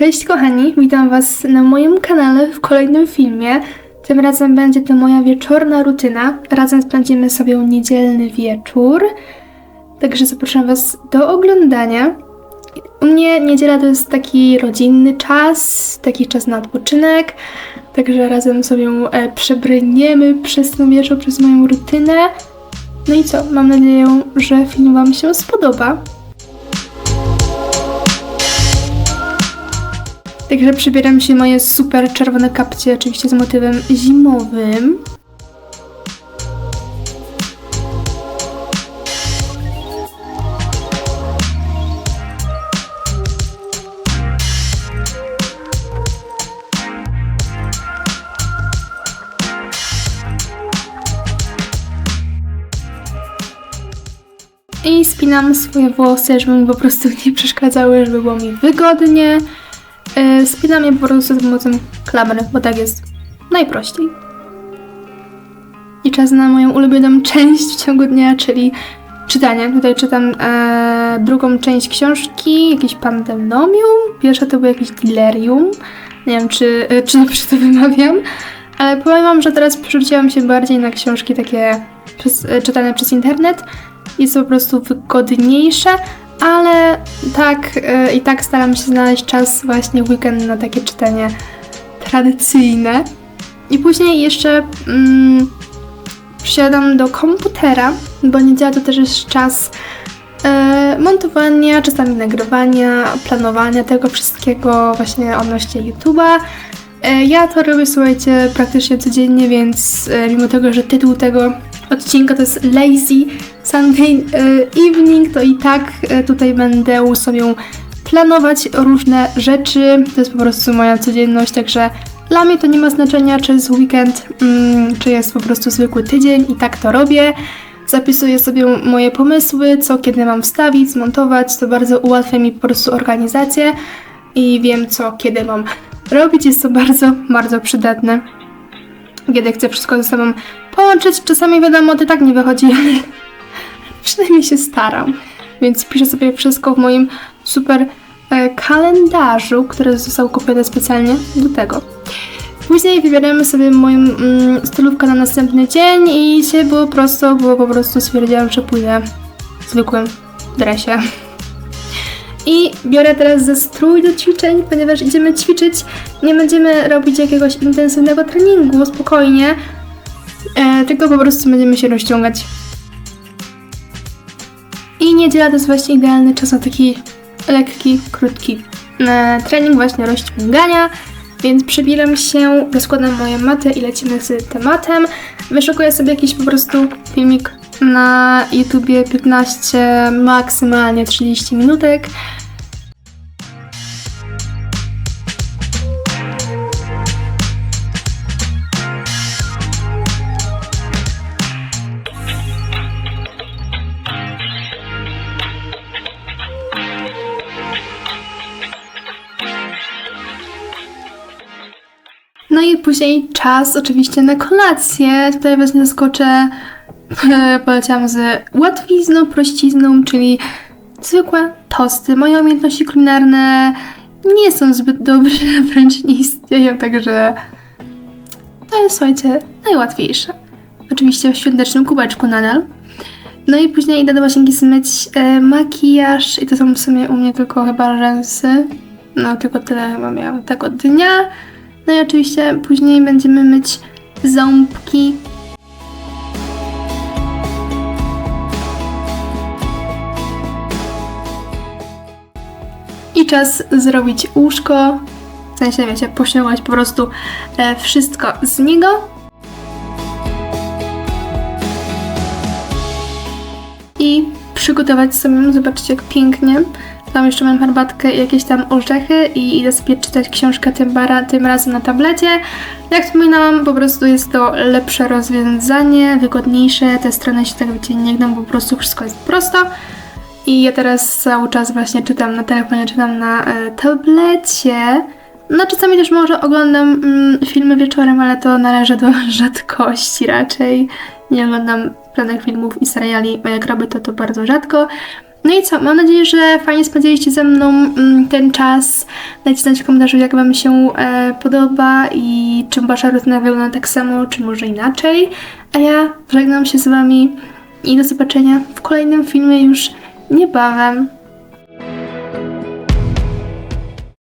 Cześć kochani, witam Was na moim kanale w kolejnym filmie. Tym razem będzie to moja wieczorna rutyna. Razem spędzimy sobie niedzielny wieczór. Także zapraszam Was do oglądania. U mnie niedziela to jest taki rodzinny czas, taki czas na odpoczynek. Także razem sobie e, przebrniemy przez ten wieczór, przez moją rutynę. No i co? Mam nadzieję, że film Wam się spodoba. Także przybieram się moje super czerwone kapcie, oczywiście z motywem zimowym. I spinam swoje włosy, żeby mi po prostu nie przeszkadzały, żeby było mi wygodnie. Yy, spinam je po prostu za pomocą klamry, bo tak jest najprościej. I czas na moją ulubioną część w ciągu dnia, czyli czytanie. Tutaj czytam e, drugą część książki, jakieś pandemnomium. Pierwsza to był jakiś delirium. Nie wiem, czy, e, czy dobrze to wymawiam. Ale powiem wam, że teraz przerzuciłam się bardziej na książki takie przez, e, czytane przez internet. Jest po prostu wygodniejsze, ale tak e, i tak staram się znaleźć czas właśnie w weekend na takie czytanie tradycyjne. I później jeszcze mm, wsiadam do komputera, bo niedziela to też jest czas e, montowania, czasami nagrywania, planowania tego wszystkiego właśnie odnośnie YouTube'a. E, ja to robię, słuchajcie, praktycznie codziennie, więc e, mimo tego, że tytuł tego odcinka to jest Lazy Sunday e, Evening, to i tak e, tutaj będę sobie planować różne rzeczy. To jest po prostu moja codzienność, także dla mnie to nie ma znaczenia, czy jest weekend, mm, czy jest po prostu zwykły tydzień i tak to robię. Zapisuję sobie moje pomysły, co kiedy mam wstawić, zmontować. To bardzo ułatwia mi po prostu organizację i wiem, co kiedy mam robić. Jest to bardzo, bardzo przydatne kiedy chcę wszystko ze sobą połączyć. Czasami wiadomo, to tak nie wychodzi, ale przynajmniej się staram. Więc piszę sobie wszystko w moim super e, kalendarzu, który został kupiony specjalnie do tego. Później wybieramy sobie moją mm, stylówkę na następny dzień i się było prosto, było po prostu stwierdziłam, że pójdę w zwykłym dresie. I biorę teraz ze strój do ćwiczeń, ponieważ idziemy ćwiczyć. Nie będziemy robić jakiegoś intensywnego treningu, spokojnie. E, tylko po prostu będziemy się rozciągać. I niedziela to jest właśnie idealny czas na taki lekki, krótki e, trening właśnie rozciągania. Więc przebieram się, rozkładam moje maty i lecimy z tematem. Wyszukuję sobie jakiś po prostu filmik na YouTubie 15, maksymalnie 30 minutek. No i później czas oczywiście na kolację. Tutaj was nie zaskoczę. Poleciałam z łatwizną, prościzną, czyli zwykłe tosty. Moje umiejętności kulinarne nie są zbyt dobre, wręcz nie istnieją, także to jest, słuchajcie, najłatwiejsze. Oczywiście w świątecznym kubeczku nadal. No i później idę do łazienki zmyć e, makijaż i to są w sumie u mnie tylko chyba rzęsy. No tylko tyle chyba miałam tego dnia. No i oczywiście później będziemy myć ząbki. Czas zrobić łóżko. W sensie, wiecie, pośniągać po prostu e, wszystko z niego. I przygotować sobie, zobaczcie jak pięknie. Tam jeszcze mam herbatkę i jakieś tam orzechy i idę sobie czytać książkę tym, bara, tym razem na tablecie. Jak wspominałam, po prostu jest to lepsze rozwiązanie, wygodniejsze, te strony się tak wiecie nie gną, po prostu wszystko jest prosto. I ja teraz cały czas właśnie czytam na telefonie, czytam na e, tablecie. No czasami też może oglądam mm, filmy wieczorem, ale to należy do rzadkości raczej. Nie oglądam żadnych filmów i seriali, bo jak robię to, to bardzo rzadko. No i co, mam nadzieję, że fajnie spędziliście ze mną mm, ten czas. Dajcie znać w komentarzu, jak Wam się e, podoba i czy Wasza rutyna wygląda tak samo, czy może inaczej. A ja żegnam się z Wami i do zobaczenia w kolejnym filmie już niebawem.